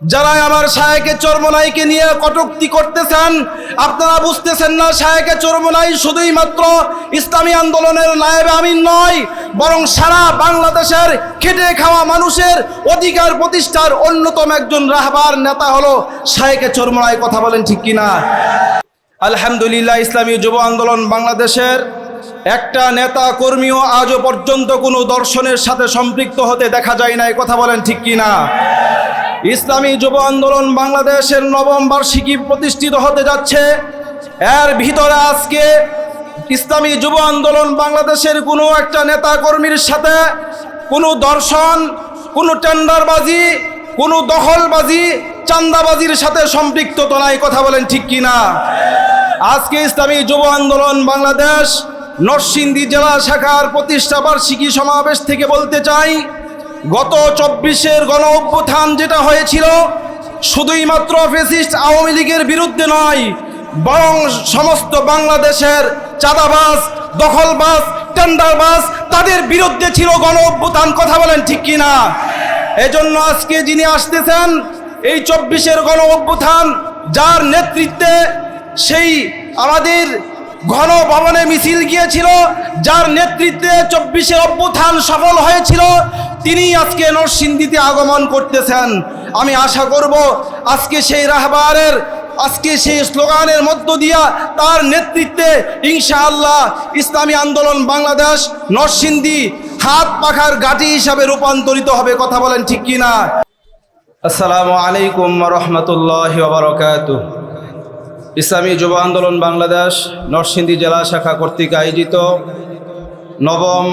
যারা আমার শায়েকে চর্মনাইকে নিয়ে কটুক্তি করতেছেন, আপনারা বুঝতেছেন না, শায়েকে চর্মনাই শুধুই মাত্র ইসলামী আন্দোলনের নায়েবে আমিন নয়, বরং সারা বাংলাদেশের খেটে খাওয়া মানুষের অধিকার প্রতিষ্ঠার অন্যতম একজন রাহবার নেতা হলো শায়েকে চর্মনাই, কথা বলেন ঠিক কিনা? আলহামদুলিল্লাহ, ইসলামী যুব আন্দোলন বাংলাদেশের একটা নেতা কর্মীও আজও পর্যন্ত কোনো দর্শনের সাথে সম্পৃক্ত হতে দেখা যায় না কথা বলেন ঠিক কিনা? ইসলামী যুব আন্দোলন বাংলাদেশের নবম বার্ষিকী প্রতিষ্ঠিত হতে যাচ্ছে। এর ভিতরে আজকে ইসলামী যুব আন্দোলন বাংলাদেশের কোনো একটা নেতা কর্মীর সাথে কোনো দর্শন, কোনো টেন্ডারবাজি, কোনো দখলবাজি চান্দাবাজির সাথে সম্পৃক্ত নাই, কথা বলেন ঠিক কিনা আজকে ইসলামী যুব আন্দোলন বাংলাদেশ নরসিংদী জেলা শাখার প্রতিষ্ঠা বার্ষিকী সমাবেশ থেকে বলতে চাই গত চব্বিশের গণ অভ্যুত্থান যেটা হয়েছিল শুধুই মাত্র ফেসিস্ট আওয়ামী লীগের বিরুদ্ধে নয়, বরং সমস্ত বাংলাদেশের চাঁদাবাস দখলবাস টেন্ডারবাস তাদের বিরুদ্ধে ছিল গণ অভ্যুত্থান। কথা বলেন ঠিক কিনা এজন্য আজকে যিনি আসতেছেন, এই চব্বিশের গণ অভ্যুত্থান, যার নেতৃত্বে সেই আমাদের ঘন ভবনে মিছিল গিয়েছিল, যার নেতৃত্বে চব্বিশে অভ্যুত্থান সফল হয়েছিল তিনি আজকে নরসিংদীতে আগমন করতেছেন। আমি আশা করব আজকে সেই রাহবারের, আজকে সেই স্লোগানের মধ্য দিয়া তার নেতৃত্বে ইনশাআল্লাহ ইসলামী আন্দোলন বাংলাদেশ নরসিংদী হাত পাখার গাটি হিসাবে রূপান্তরিত হবে। কথা বলেন ঠিক কিনা আসসালামু আলাইকুম রহমতুল্লাহ বারকাত। ইসলামী যুব আন্দোলন বাংলাদেশ নরসিংদী জেলা শাখা কর্তৃক আয়োজিত নবম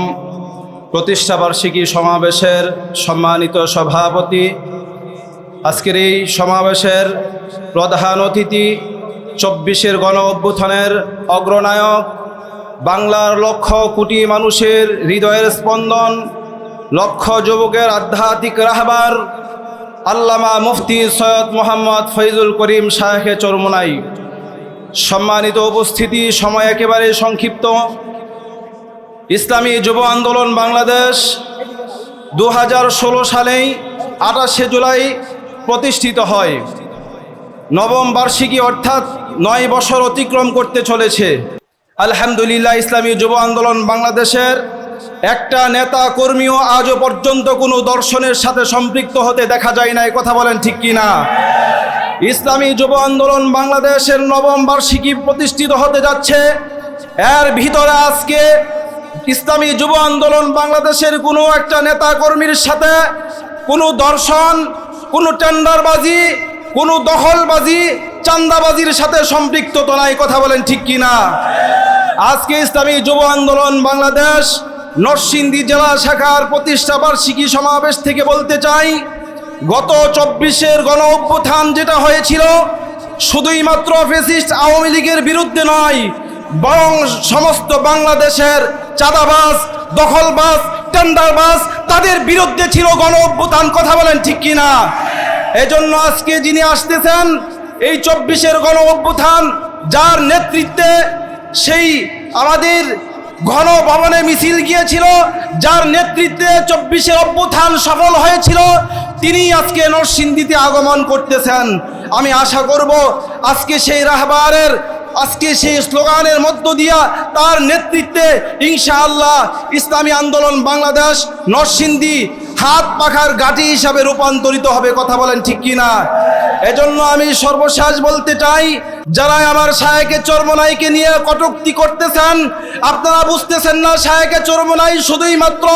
প্রতিষ্ঠাবার্ষিকী সমাবেশের সম্মানিত সভাপতি। আজকের এই সমাবেশের প্রধান অতিথি চব্বিশের গণ অভ্যুত্থানের অগ্রনায়ক, বাংলার লক্ষ কোটি মানুষের হৃদয়ের স্পন্দন, লক্ষ যুবকের আধ্যাত্মিক রাহবার আল্লামা মুফতি সৈয়দ মোহাম্মদ ফৈজুল করিম শাহে চরমুনাই। সম্মানিত উপস্থিতি সময় একেবারে সংক্ষিপ্ত। ইসলামী যুব আন্দোলন বাংলাদেশ দু হাজার ষোলো সালেই আঠাশে জুলাই প্রতিষ্ঠিত হয়। নবম বার্ষিকী অর্থাৎ নয় বছর অতিক্রম করতে চলেছে। আলহামদুলিল্লাহ, ইসলামী যুব আন্দোলন বাংলাদেশের একটা নেতা কর্মীও আজও পর্যন্ত কোনো দর্শনের সাথে সম্পৃক্ত হতে দেখা যায় না কথা বলেন ঠিক কিনা? ইসলামী যুব আন্দোলন বাংলাদেশের নবম বার্ষিকী প্রতিষ্ঠিত হতে যাচ্ছে। এর ভিতরে আজকে ইসলামী যুব আন্দোলন বাংলাদেশের কোনো একটা নেতা কর্মীর সাথে কোনো দর্শন, কোনো টেন্ডারবাজি, কোনো দখলবাজি চান্দাবাজির সাথে সম্পৃক্ত নাই, কথা বলেন ঠিক কিনা আজকে ইসলামী যুব আন্দোলন বাংলাদেশ নরসিংদী জেলা শাখার প্রতিষ্ঠা বার্ষিকী সমাবেশ থেকে বলতে চাই, গত চব্বিশের গণ অভ্যুত্থান যেটা হয়েছিল শুধুই মাত্র ফেসিস্ট আওয়ামী লীগের বিরুদ্ধে নয়, বরং সমস্ত বাংলাদেশের চাঁদাবাজ, দখলবাজ, টেন্ডারবাজ, তাদের বিরুদ্ধে ছিল গণ অভ্যুত্থান, কথা বলেন ঠিক কিনা এজন্য আজকে যিনি আসতেছেন, এই চব্বিশের গণ অভ্যুত্থান, যার নেতৃত্বে সেই আমাদের ঘন ভবনে মিছিল গিয়েছিল, যার নেতৃত্বে চব্বিশে অভ্যুত্থান সফল হয়েছিল, তিনি আজকে নরসিংদীতে আগমন করতেছেন। আমি আশা করব, আজকে সেই রাহবারের আজকে সেই স্লোগানের মধ্য দিয়া তার নেতৃত্বে ইনশাআল্লাহ ইসলামী আন্দোলন বাংলাদেশ নরসিংদী হাত পাখার গাটি হিসাবে রূপান্তরিত হবে, কথা বলেন ঠিক কিনা? এজন্য আমি সর্বশেষ বলতে চাই যারা আমার শায়েকে চর্মনাইকে নিয়ে কটুক্তি করতেছেন, আপনারা বুঝতেছেন না, শায়েকে চর্মনাই শুধুই মাত্র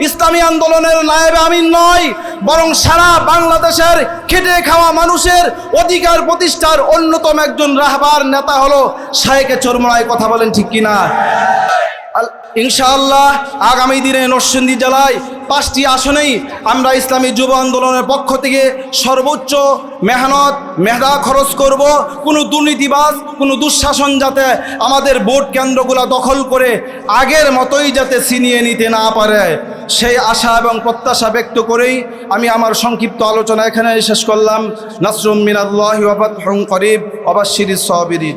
ইসলামী আন্দোলনের নায়েবে আমিন নয়, বরং সারা বাংলাদেশের খেটে খাওয়া মানুষের অধিকার প্রতিষ্ঠার অন্যতম একজন রাহবার নেতা হলো শায়েকে চর্মনাই, কথা বলেন ঠিক কিনা? আল- ইনশাআল্লাহ আগামী দিনে নরসিংদী জেলায় পাঁচটি আসনেই আমরা ইসলামী যুব আন্দোলনের পক্ষ থেকে সর্বোচ্চ মেহনত, মেধা খরচ করব। কোনো দুর্নীতিবাজ, কোনো দুঃশাসন যাতে আমাদের ভোট কেন্দ্রগুলো দখল করে আগের মতোই যাতে ছিনিয়ে নিতে না পারে, সেই আশা এবং প্রত্যাশা ব্যক্ত করেই আমি আমার সংক্ষিপ্ত আলোচনা এখানে শেষ করলাম। নাসরুম মিনাল্লাহি করিব ওয়াবাশশিরিস সাবিরিন।